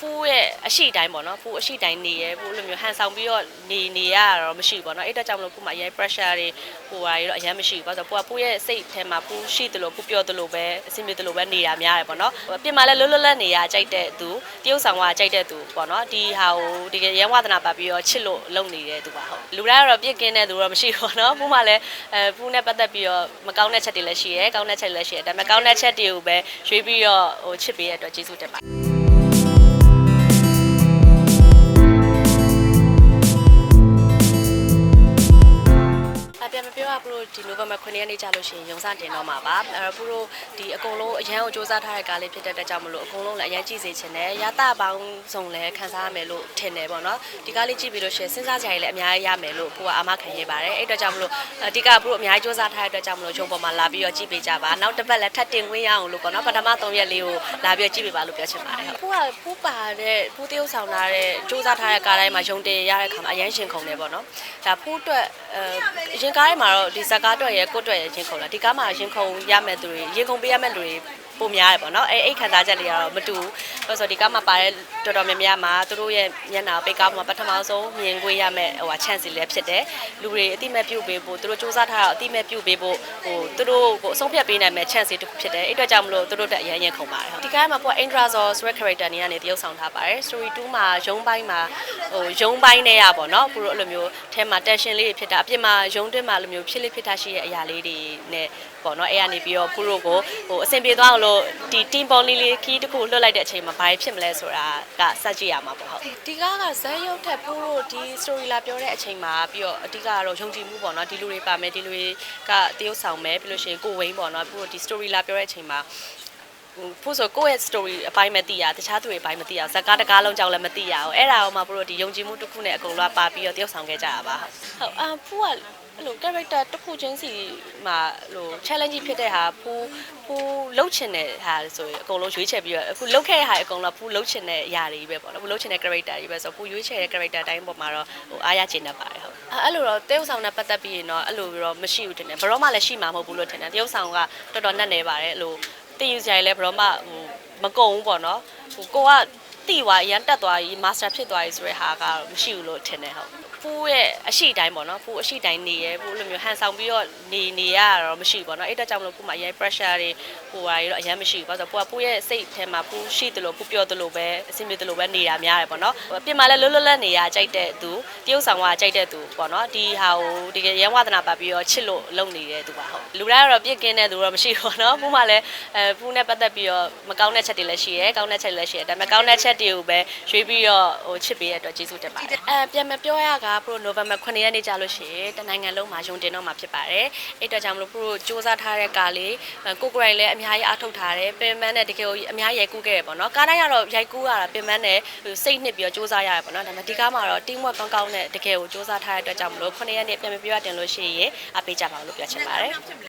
ဖူးရဲ့အရှိတိုင်းပေါ့နော်ဖူးအရှိတိုင်းနေရဲဖူးလိုမျိုးဟန်ဆောင်ပြီးတော့နေနေရတာတော့မရှိဘူးပေါ့နော်အဲ့တော့ကြောင့်မလို့ဖူးမှာအရင် pressure တွေဟိုဟာတွေတော့အရင်မရှိဘူးဘာလို့ဆိုတော့ဖူးကဖူးရဲ့စိတ်ထဲမှာဖူးရှိတယ်လို့ဖူးပြောတယ်လို့ပဲအဆင်ပြေတယ်လို့ပဲနေတာများတယ်ပေါ့နော်ဟိုအပြင်မှာလည်းလွတ်လွတ်လပ်နေရကြိုက်တဲ့သူတရုပ်ဆောင်ကကြိုက်တဲ့သူပေါ့နော်ဒီဟာကိုဒီကရန်ဝါသနာပါပြီးတော့ချစ်လို့လုပ်နေတဲ့သူပါဟုတ်လူတိုင်းကတော့ပြစ်ကင်းတဲ့သူတော့မရှိဘူးပေါ့နော်ဖူးမှလည်းအဲဖူးနဲ့ပတ်သက်ပြီးတော့မကောင်းတဲ့ချက်တွေလည်းရှိရဲကောင်းတဲ့ချက်တွေလည်းရှိရဲဒါပေမဲ့ကောင်းတဲ့ချက်တွေကိုပဲရွေးပြီးတော့ဟိုချစ်ပေးရတဲ့အတွက်ကျေးဇူးတင်ပါတယ် ဒီနိုဝင်ဘာ9ရက်နေ့ကြာလို့ရှိရင်ရုံစတင်တော့မှာပါအဲ့တော့ဘူးလို့ဒီအကုန်လုံးအရန်ကိုစူးစမ်းထားတဲ့ကားလေးဖြစ်တဲ့အတွက်ကြောင့်မလို့အကုန်လုံးလည်းအရန်ကြည့်စေချင်တယ်ရတာပေါင်းစုံလည်းခန်းစားရမယ်လို့ထင်တယ်ပေါ့နော်ဒီကားလေးကြည့်ပြီးလို့ရှိရင်စဉ်းစားကြရည်လည်းအများကြီးရမယ်လို့ဘူးကအာမခံရပါတယ်အဲ့အတွက်ကြောင့်မလို့ဒီကဘူးအများကြီးစူးစမ်းထားတဲ့အတွက်ကြောင့်မလို့ဂျုံပေါ်မှာလာပြီးတော့ကြည့်ပေးကြပါနောက်တစ်ပတ်လည်းထပ်တင်ခွင့်ရအောင်လို့ပေါ့နော်ပထမ3ရက်လေးကိုလာပြီးတော့ကြည့်ပေးပါလို့ပြောချင်ပါတယ်ဘူးကဘူးပါတဲ့ဘူးတရုပ်ဆောင်လာတဲ့စူးစမ်းထားတဲ့ကားတိုင်းမှာယုံတင်ရတဲ့ခါမှာအရန်ရှင်ခုန်တယ်ပေါ့နော်ဒါဖူးအတွက်အဲရင်ကားထဲမှာတော့ဒီဇက်ကားအတွက်ရယ်ကိုအတွက်ရယ်ရင်ခုန်လာဒီကားမှာရင်ခုန်ရမဲ့သူတွေရင်ခုန်ပေးရမဲ့လူတွေ ပုံများတယ်ပေါ့နော်အဲအဲ့ခံစားချက်လေးကတော့မတူဘူးဆိုတော့ဒီကားမှာပါတဲ့တော်တော်များများမှာသူတို့ရဲ့မျက်နှာပိတ်ကားမှာပထမဆုံးမြင်ခွင့်ရမဲ့ဟိုဟာ chance လေးဖြစ်တယ်လူတွေအတိမဲ့ပြုတ်ပေးဖို့သူတို့စူးစမ်းထားတာအတိမဲ့ပြုတ်ပေးဖို့ဟိုသူတို့ကိုအဆုံးဖြတ်ပေးနိုင်မဲ့ chance တစ်ခုဖြစ်တယ်အဲ့အတွက်ကြောင့်မလို့သူတို့တက်အရင်ရင်ခုန်ပါတယ်ဟုတ်ဒီကားမှာပေါ့ Indrazor ဆိုတဲ့ character နေကနေတရုပ်ဆောင်ထားပါတယ် story 2မှာရုံးပိုင်းမှာဟိုရုံးပိုင်းနဲ့ရပါတော့သူတို့အဲ့လိုမျိုးအဲမှာ tension လေးတွေဖြစ်တာအပြင်မှာရုံးတွင်းမှာလိုမျိုးဖြစ်လိဖြစ်တာရှိတဲ့အရာလေးတွေနဲ့ပေါ့နော်အဲ့ကနေပြီးတော့ဖူတို့ကိုဟိုအဆင်ပြေသွားအောင်လို့ဒီ team bond လေးလေးခီးတစ်ခုလွတ်လိုက်တဲ့အချိန်မှာဘာဖြစ်မလဲဆိုတာကစကြည့်ရမှာပေါ့ဟုတ်ဒီကားကဇက်ရုပ်ထက်ဖူတို့ဒီ story လာပြောတဲ့အချိန်မှာပြီးတော့အဓိကကတော့ယုံကြည်မှုပေါ့နော်ဒီလူတွေပါမယ်ဒီလူတွေကတရုပ်ဆောင်မယ်ပြီးလို့ရှိရင်ကိုဝင်းပေါ့နော်ဖူတို့ဒီ story လာပြောတဲ့အချိန်မှာ ဖို့ဆိုကိုယ့်ရဲ့ story အပိုင်းမသိရတခြားသူတွေအပိုင်းမသိရဇက်ကားတကားလုံးကြောင့်လည်းမသိရအောင်အဲ့ဒါအောင်မှဘလို့ဒီယုံကြည်မှုတစ်ခုနဲ့အကုန်လုံးပါပြီးတော့တယောက်ဆောင်ခဲ့ကြတာပါဟုတ်အာဖူကအဲ့လို character တစ်ခုချင်းစီမှာဟို challenge ဖြစ်တဲ့ဟာဖူဖူလှုပ်ချင်တဲ့ဟာဆိုရင်အကုန်လုံးရွေးချယ်ပြီးတော့အခုလှုပ်ခဲ့တဲ့ဟာအကုန်လုံးဖူလှုပ်ချင်တဲ့အရာတွေပဲပေါ့နော်ဖူလှုပ်ချင်တဲ့ character တွေပဲဆိုတော့ဖူရွေးချယ်တဲ့ character တိုင်းပေါ်မှာတော့ဟိုအားရချင်တတ်ပါတယ်ဟုတ်အဲ့လိုတော့တရုပ်ဆောင်နဲ့ပတ်သက်ပြီးရင်တော့အဲ့လိုတော့မရှိဘူးတင်တယ်ဘယ်တော့မှလည်းရှိမှာမဟုတ်ဘူးလို့ထင်တယ်တရုပ်ဆောင်ကတော်တော်နှက်နေပါတယ်အဲ့လို တည်ယူကြရလဲဘယ်တော့မှဟိုမကုံဘူးပေါ့နော်ဟိုကိုက တိသွားရန်တက်သွားပြီးမာစတာဖြစ်သွားပြီဆိုတဲ့ဟာကမရှိဘူးလို့ထင်တယ်ဟုတ်ဖူးရဲ့အရှိတိုင်းပေါ့နော်ဖူးအရှိတိုင်းနေရဲဖူးလိုမျိုးဟန်ဆောင်ပြီးတော့နေနေရတာတော့မရှိဘူးပေါ့နော်အဲ့တော့ကြောင့်မလို့ဖူးမှာအရင် pressure တွေဟိုဟာတွေတော့အရင်မရှိဘူးဘာလို့ဆိုတော့ဖူးကဖူးရဲ့စိတ်ထဲမှာဖူးရှိတယ်လို့ဖူးပြောတယ်လို့ပဲအဆင်ပြေတယ်လို့ပဲနေတာများတယ်ပေါ့နော်ဟိုအပြင်မှာလည်းလွတ်လွတ်လပ်နေရကြိုက်တဲ့သူတရုပ်ဆောင်ကကြိုက်တဲ့သူပေါ့နော်ဒီဟာကိုဒီကရန်ဝါသနာပါပြီးတော့ချစ်လို့လုပ်နေတဲ့သူပါဟုတ်လူတိုင်းကတော့ပြစ်ကင်းတဲ့သူတော့မရှိဘူးပေါ့နော်ဖူးမှလည်းအဲဖူးနဲ့ပတ်သက်ပြီးတော့မကောင်းတဲ့ချက်တွေလည်းရှိရဲကောင်းတဲ့ချက်တွေလည်းရှိရဲဒါပေမဲ့ကောင်းတဲ့ချက်တွေကိုပဲရွေးပြီးတော့ဟိုချစ်ပေးရတဲ့အတွက်ကျေးဇူးတင်ပါတယ်အဲပြန်မပြောရကပရိုနိုဝင်ဘာ9ရက်နေ့ကြာလို့ရှိရင်တနိုင်ငံလုံးမှာယုံတင်တော့မှာဖြစ်ပါတယ်အဲ့အတွက်ကြောင့်မလို့ပရိုစူးစမ်းထားတဲ့ကားလေးကိုကိုရိုင်လည်းအများကြီးအားထုတ်ထားတယ်ပင်မနဲ့တကယ်ကိုအများကြီးရိုက်ကူးခဲ့တယ်ပေါ့နော်ကားတိုင်းကတော့ရိုက်ကူးရတာပင်မနဲ့စိတ်နှစ်ပြီးတော့စူးစမ်းရတယ်ပေါ့နော်ဒါပေမဲ့ဒီကားမှာတော့ team work ကောင်းကောင်းနဲ့တကယ်ကိုစူးစမ်းထားတဲ့အတွက်ကြောင့်မလို့9ရက်နေ့ပြန်မပြောရတင်လို့ရှိရင်အားပေးကြပါဦးလို့ပြောချင်ပါတယ်